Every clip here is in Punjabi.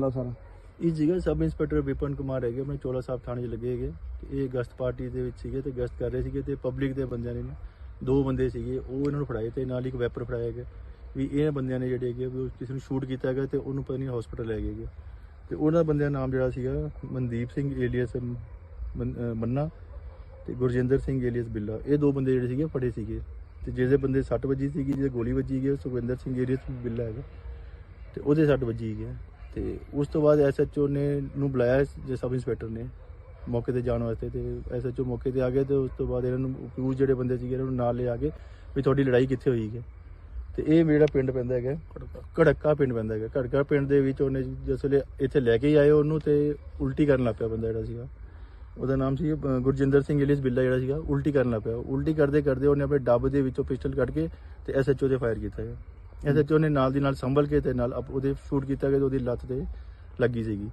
ਮਾਮਲਾ ਸਾਰਾ। ਇਹ ਜਗ੍ਹਾ ਸਬ ਇੰਸਪੈਕਟਰ ਵਿਪਨ ਕੁਮਾਰ ਹੈਗੇ, ਆਪਣੇ ਚੋਲਾ ਸਾਹਿਬ ਥਾਣੇ 'ਚ ਲੱਗੇ ਹੈਗੇ। ਤੇ ਇਹ ਗਸ਼ਤ ਪਾਰਟੀ ਦੇ ਵਿੱਚ ਸੀਗੇ ਤੇ ਗਸ਼ਤ ਕਰ ਰਹੇ ਸੀਗੇ ਤੇ ਪਬਲਿਕ ਦੇ ਬੰਦਿਆਂ ਨੇ ਦੋ ਬੰਦੇ ਸੀਗੇ, ਉਹ ਇਹਨਾਂ ਨੂੰ ਫੜਾਏ ਤੇ ਨਾਲ ਇੱਕ ਵੈਪਰ ਫੜਾਇਆ ਹੈਗਾ ਵੀ ਇਹਨਾਂ ਬੰਦਿਆਂ ਨੇ ਜਿਹੜੇ ਹੈਗੇ ਵੀ ਉਹ ਕਿਸੇ ਨੂੰ ਸ਼ੂਟ ਕੀਤਾ ਹੈਗਾ ਤੇ ਉਹਨੂੰ ਪਤਾ ਨਹੀਂ ਹਸਪੀਟਲ ਲੈ ਗਏ ਹੈਗੇ। ਤੇ ਉਹਨਾਂ ਬੰਦਿਆਂ ਦਾ ਨਾਮ ਜਿਹੜਾ ਸੀਗਾ, ਮਨਦੀਪ ਸਿੰਘ ਏਲੀਅਸ ਮੰਨਾ ਤੇ ਗੁਰਜਿੰਦਰ ਸਿੰਘ ਏਲੀਅਸ ਬਿੱਲਾ। ਇਹ ਦੋ ਬੰਦੇ ਜਿਹੜੇ ਸੀਗੇ ਫੜੇ ਸੀਗੇ। ਤੇ ਜਿਹਦੇ ਬੰਦੇ 60 ਵੱਜੀ ਸੀਗੀ, ਜਿਹਦੇ ਗੋਲੀ ਵੱਜੀ ਗਈ ਸੁਖਵਿੰਦਰ ਸਿੰਘ ਏਲੀਅਸ ਬਿੱਲਾ ਹੈਗਾ। ਤੇ ਉਹਦੇ ਸੱਟ ਵੱਜੀ ਗਿਆ ਤੇ ਉਸ ਤੋਂ ਬਾਅਦ ਐਸਐਚਓ ਨੇ ਨੂੰ ਬੁਲਾਇਆ ਜੇ ਸਬ ਇੰਸਪੈਕਟਰ ਨੇ ਮੌਕੇ ਤੇ ਜਾਣ ਵਾਸਤੇ ਤੇ ਐਸਐਚਓ ਮੌਕੇ ਤੇ ਆ ਗਏ ਤੇ ਉਸ ਤੋਂ ਬਾਅਦ ਇਹਨਾਂ ਨੂੰ ਪਿਊ ਜਿਹੜੇ ਬੰਦੇ ਸੀਗੇ ਇਹਨਾਂ ਨੂੰ ਨਾਲ ਲਿਆ ਕੇ ਵੀ ਤੁਹਾਡੀ ਲੜਾਈ ਕਿੱਥੇ ਹੋਈ ਹੈ ਤੇ ਇਹ ਮੇਰਾ ਪਿੰਡ ਪੈਂਦਾ ਹੈਗਾ। ਘੜਕਾ। ਪਿੰਡ ਪੈਂਦਾ ਹੈਗਾ। ਘੜਕਾ ਪਿੰਡ ਦੇ ਵਿੱਚ ਉਹਨੇ ਜਿਸ ਵੇਲੇ ਇੱਥੇ ਲੈ ਕੇ ਆਏ ਉਹਨੂੰ ਤੇ ਉਲਟੀ ਕਰਨ ਲੱਗ ਪਿਆ ਬੰਦਾ ਜਿਹੜਾ ਸੀਗਾ। ਉਹਦਾ ਨਾਮ ਸੀ ਗੁਰਜਿੰਦਰ ਸਿੰਘ ਇਲੀਸ ਬਿੱਲਾ ਜਿਹੜਾ ਸੀਗਾ ਉਲਟੀ ਕਰਨ ਲੱਗ ਪਿਆ। ਉਲਟੀ ਕਰਦੇ ਕਰਦੇ ਉਹਨੇ ਆਪਣੇ ਡੱਬ ਦੇ ਵਿੱਚੋਂ ਪਿਸਟਲ ਕੱਢ ਕੇ ਤੇ ਐਸਐਚਓ ਤੇ ਫਾਇਰ ਕੀਤਾ ਹੈ ਐਸਐਚਓ ਨੇ ਨਾਲ ਦੀ ਨਾਲ ਸੰਭਲ ਕੇ ਤੇ ਨਾਲ ਅਪ- ਉਹਦੇ ਸ਼ੂਟ ਕੀਤਾ ਗਿਆ ਤੇ ਉਹਦੀ ਲੱਤ ਤੇ ਲੱਗੀ ਸੀਗੀ।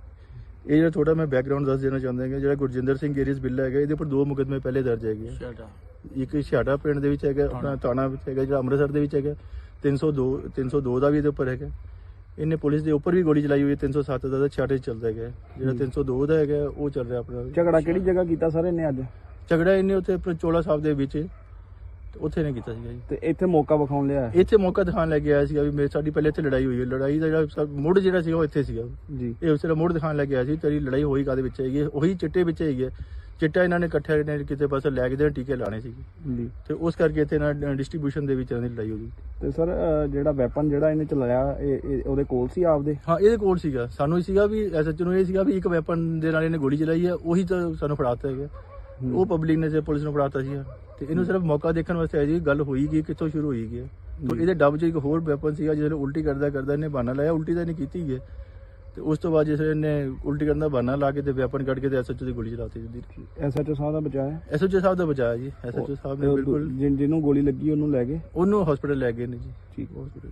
ਇਹ ਜਿਹੜਾ ਥੋੜਾ ਮੈਂ ਬੈਕਗ੍ਰਾਉਂਡ ਦੱਸ ਦੇਣਾ ਚਾਹੁੰਦਾ ਹਾਂ ਕਿ ਜਿਹੜਾ ਗੁਰਜਿੰਦਰ ਸਿੰਘ ਏਰੀਸ ਬਿੱਲਾ ਹੈਗਾ ਇਹਦੇ ਉੱਪਰ ਦੋ ਮੁਕੱਦਮੇ ਪਹਿਲੇ ਦਰਜ ਹੈਗੇ ਆ। ਇੱਕ ਛਾੜਾ ਪਿੰਡ ਦੇ ਵਿੱਚ ਹੈਗਾ ਆਪਣਾ ਥਾਣਾ। ਵਿੱਚ ਹੈਗਾ ਜਿਹੜਾ ਅੰਮ੍ਰਿਤਸਰ ਦੇ ਵਿੱਚ ਹੈਗਾ 302 302 ਦਾ ਵੀ ਇਹਦੇ ਉੱਪਰ ਹੈਗਾ। ਇਹਨੇ ਪੁਲਿਸ ਦੇ ਉੱਪਰ ਵੀ ਗੋਲੀ ਚਲਾਈ ਹੋਈ ਹੈ 307 ਦਾ ਤਾਂ ਛਾੜੇ ਚੱਲਦਾ ਹੈਗਾ। ਜਿਹੜਾ 302 ਦਾ ਹੈਗਾ ਉਹ ਚੱਲ ਰਿਹਾ ਆਪਣਾ। ਝਗੜਾ ਕਿਹੜੀ ਜਗ੍ਹਾ ਕੀਤਾ ਸਰ ਇਹਨੇ ਅੱਜ? ਝਗੜਾ ਇਹਨੇ ਉੱਥੇ ਆਪਣੇ ਚੋਲਾ ਸਾਹਿਬ ਦੇ ਵਿੱਚ ਤੇ ਉੱਥੇ ਨੇ ਕੀਤਾ ਸੀਗਾ ਜੀ। ਤੇ ਇੱਥੇ ਮੌਕਾ ਵਿਖਾਉਣ ਲਿਆ ਇੱਥੇ ਮੌਕਾ ਦਿਖਾਉਣ ਲੈ ਕੇ ਆਇਆ ਸੀਗਾ ਵੀ ਮੇਰੇ ਸਾਡੀ ਪਹਿਲੇ ਇੱਥੇ ਲੜਾਈ ਹੋਈ ਹੈ। ਲੜਾਈ ਦਾ ਜਿਹੜਾ ਸਭ ਮੁੱਢ ਜਿਹੜਾ ਸੀਗਾ ਉਹ ਇੱਥੇ ਸੀਗਾ। ਜੀ। ਇਹ ਉਸ ਤਰ੍ਹਾਂ ਮੁੱਢ ਦਿਖਾਉਣ ਲੈ ਕੇ ਆਇਆ ਸੀ ਤੇਰੀ ਲੜਾਈ ਹੋਈ ਕਾਦੇ ਵਿੱਚ ਹੈਗੀ ਹੈ? ਉਹੀ ਚਿੱਟੇ ਵਿੱਚ ਹੈਗੀ ਹੈ। ਚਿੱਟਾ ਇਹਨਾਂ ਨੇ ਇਕੱਠੇ ਨੇ ਕਿਤੇ ਪਾਸੇ ਲੈ ਕੇ ਦੇ ਟੀਕੇ ਲਾਣੇ ਸੀਗੇ। ਜੀ। ਤੇ ਉਸ ਕਰਕੇ ਇੱਥੇ ਨਾ ਡਿਸਟ੍ਰੀਬਿਊਸ਼ਨ ਦੇ ਵਿੱਚ ਇਹਨਾਂ ਦੀ ਲੜਾਈ ਹੋ ਗਈ। ਤੇ ਸਰ ਜਿਹੜਾ ਵੈਪਨ ਜਿਹੜਾ ਇਹਨੇ ਚਲਾਇਆ ਇਹ ਇਹ ਉਹਦੇ ਕੋਲ ਸੀ ਆਪਦੇ? ਹਾਂ ਇਹਦੇ ਕੋਲ ਸੀਗਾ। ਸਾਨੂੰ ਇਹ ਸੀਗਾ ਵੀ ਐਸਐਚ ਨੂੰ ਇਹ ਸੀਗਾ ਵੀ ਇੱਕ ਵੈਪਨ ਦੇ ਨਾਲ ਇਹਨੇ ਗੋਲੀ ਚਲਾਈ ਹੈ ਉਹੀ ਤਾਂ ਸਾਨੂੰ ਫੜਾਤਾ ਹੈਗਾ ਉਹ ਪਬਲਿਕ ਨੇ ਤੇ ਪੁਲਿਸ ਨੂੰ ਫੜਾਤਾ ਸੀ ਤੇ ਇਹਨੂੰ ਸਿਰਫ ਮੌਕਾ ਦੇਖਣ ਵਾਸਤੇ ਆਇਆ ਜੀ ਗੱਲ ਹੋਈ ਕਿ ਕਿੱਥੋਂ ਸ਼ੁਰੂ ਹੋਈ ਗਈ ਤੇ ਇਹਦੇ ਡੱਬ 'ਚ ਇੱਕ ਹੋਰ ਵੈਪਨ ਸੀਗਾ ਜਿਹਦੇ ਉਲਟੀ ਕਰਦਾ ਕਰਦਾ ਇਹਨੇ ਬਹਾਨਾ ਲਾਇਆ ਉਲਟੀ ਤਾਂ ਇਹਨੇ ਕੀਤੀ ਹੈ ਤੇ ਉਸ ਤੋਂ ਬਾਅਦ ਜਿਸ ਇਹਨੇ ਉਲਟੀ ਕਰਨ ਦਾ ਬਹਾਨਾ ਲਾ ਕੇ ਤੇ ਵੈਪਨ ਕੱਢ ਕੇ ਤੇ ਐਸਐਚ ਦੀ ਗੋਲੀ ਚਲਾਤੀ ਸਿੱਧੀ ਐਸਐਚਓ ਸਾਹਿਬ ਦਾ ਬਚਾਇਆ ਐਸਐਚ ਸਾਹਿਬ ਦਾ ਬਚਾਇਆ ਜੀ। ਐਸਐਚ ਸਾਹਿਬ ਨੇ ਬਿਲਕੁਲ ਜਿਨ- ਜਿਹਨੂੰ ਗੋਲੀ ਲੱਗੀ ਉਹਨੂੰ ਲੈ ਗਏ? ਉਹਨੂੰ ਹਸਪੀਟਲ ਲੈ ਗਏ ਨੇ ਜੀ। ਠੀਕ ਹਸਪੀਟਲ